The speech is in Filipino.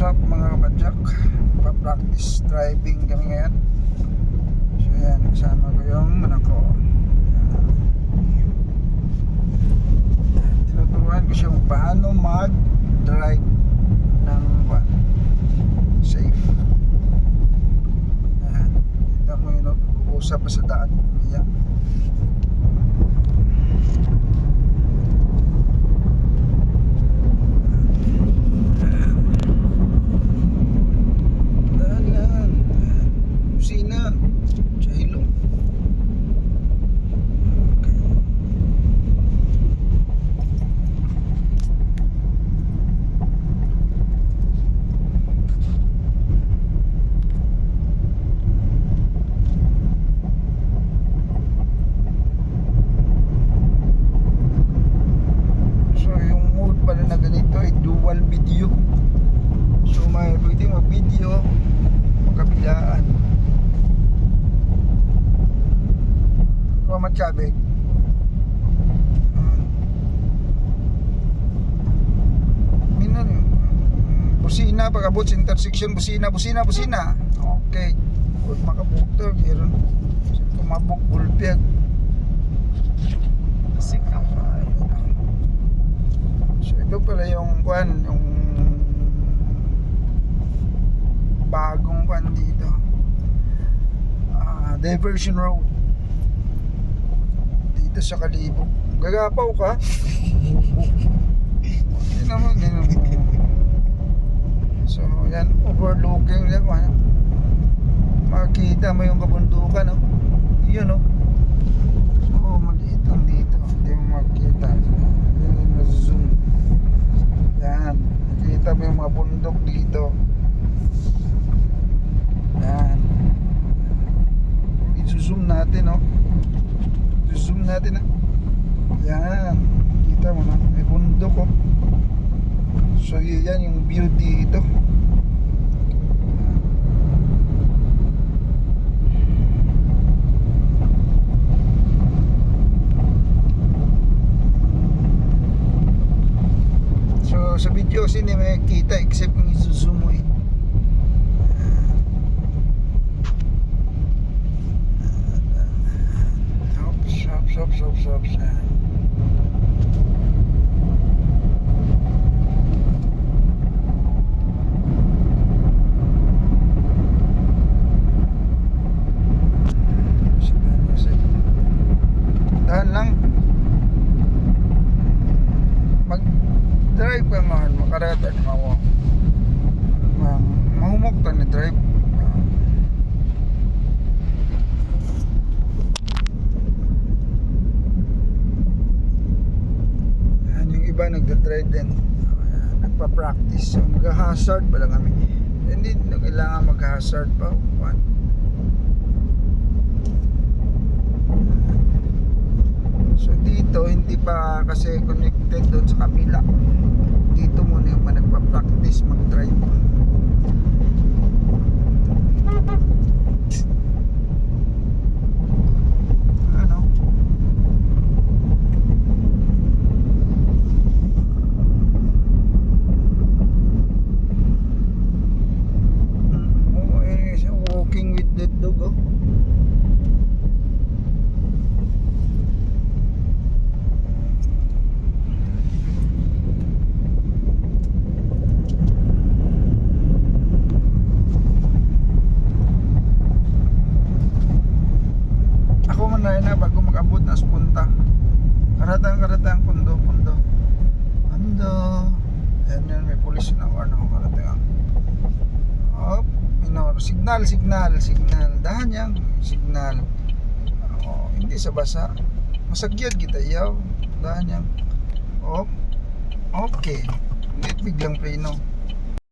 up mga kabadyak? Pa-practice driving kami ngayon. So yan, kasama ko yung anak. Tinuturuan ko siya kung paano mag-drive ng van. Safe. Yan. Kita mo yun, usap pa sa daan. Yan. Dahan-dahan. Kusina. Chilo. Okay. So yung mode pala na ganito dual video. So may pwede mag-video magkabilaan. Kuha matsabi. Minan busina pag abot sa intersection busina busina busina okay kung makabukto sa kumabok bulpiag Asik ka. So ito pala yung kwan, yung bagong kwan dito. Ah, diversion road. Dito sa Kalibog. Gagapaw ka? Hindi naman, naman. So yan, overlooking yan. Ano? Makikita mo yung kabundukan, no? Yun, no? Oo, maliit lang dito. Hindi mo makikita. Yun yung zoom. Yan. Nakita mo yung mga bundok dito. Yan. I-zoom natin, no? I-zoom natin, ha? Yan. Kita mo na. May bundok, oh. So, yan yung view dito. So sa video kasi hindi may kita except kung i-zoom mo eh. Hops, hops, hops, hops, hops. Yan. Signal music. Dahan lang. Mag drive ka man, makarata ni mawa. Mang mahumok ta ni drive. Yan yung iba nagda-drive din. Ayan, Nagpa-practice. So, mag-hazard pa lang kami. Hindi na kailangan mag-hazard pa. One. So dito hindi pa kasi connected doon sa kabila. Dito muna yung mga nagpa-practice mag-drive. Ako man na bago mag-abot na punta. Karatang karatang pundo pundo. Pundo. Yan yan may pulis na or na karatang. Hop, minor. Signal, signal, signal. Dahan yang signal. Oh, hindi sa basa. Masagyad kita yaw. Dahan yang. Hop. Okay. Hindi biglang preno.